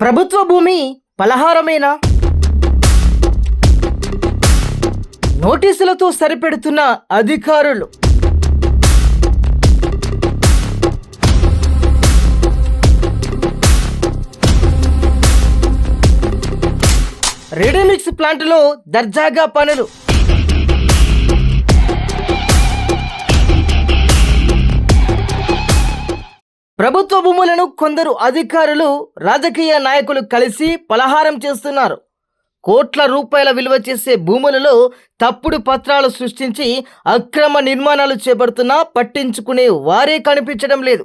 ప్రభుత్వ భూమి పలహారమేనా? నోటీసులతో సరిపెడుతున్న అధికారులు. రెడీమిక్స్ ప్లాంట్లో దర్జాగా పనులు. ప్రభుత్వ భూములను కొందరు అధికారులు రాజకీయ నాయకులు కలిసి పలహారం చేస్తున్నారు. కోట్ల రూపాయల విలువ చేసే భూములలో తప్పుడు పత్రాలు సృష్టించి అక్రమ నిర్మాణాలు చేపడుతున్నా పట్టించుకునే వారే కనిపించడం లేదు.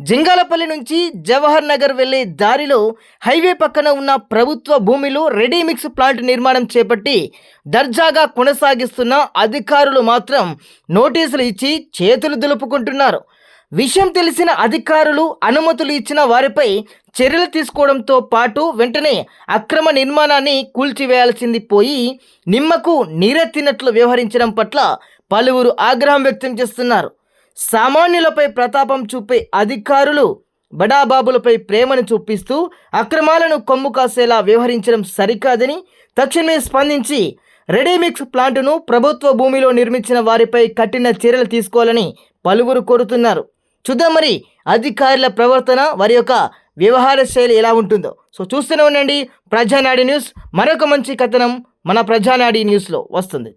జింగాలపల్లి నుంచి జవహర్ నగర్ వెళ్ళే దారిలో హైవే పక్కన ఉన్న ప్రభుత్వ భూమిలో రెడీమిక్స్ ప్లాంట్ నిర్మాణం చేపట్టి దర్జాగా కొనసాగిస్తున్న అధికారులు మాత్రం నోటీసులు ఇచ్చి చేతులు దులుపుకుంటున్నారు. విషయం తెలిసిన అధికారులు అనుమతులు ఇచ్చిన వారిపై చర్యలు తీసుకోవడంతో పాటు వెంటనే అక్రమ నిర్మాణాన్ని కూల్చివేయాల్సింది పోయి నిమ్మకు నీరెత్తినట్లు వ్యవహరించడం పట్ల పలువురు ఆగ్రహం వ్యక్తం చేస్తున్నారు. సామాన్యులపై ప్రతాపం చూపే అధికారులు బడాబాబులపై ప్రేమను చూపిస్తూ అక్రమాలను కొమ్ము కాసేలా వ్యవహరించడం సరికాదని తక్షణమే స్పందించి రెడీమిక్స్ ప్లాంటును ప్రభుత్వ భూమిలో నిర్మించిన వారిపై కఠిన చర్యలు తీసుకోవాలని పలువురు కోరుతున్నారు. చూద్దాం మరి అధికారుల ప్రవర్తన వారి యొక్క వ్యవహార శైలి ఎలా ఉంటుందో. సో చూస్తూనే ఉండండి ప్రజానాడి న్యూస్. మరొక మంచి కథనం మన ప్రజానాడి న్యూస్లో వస్తుంది.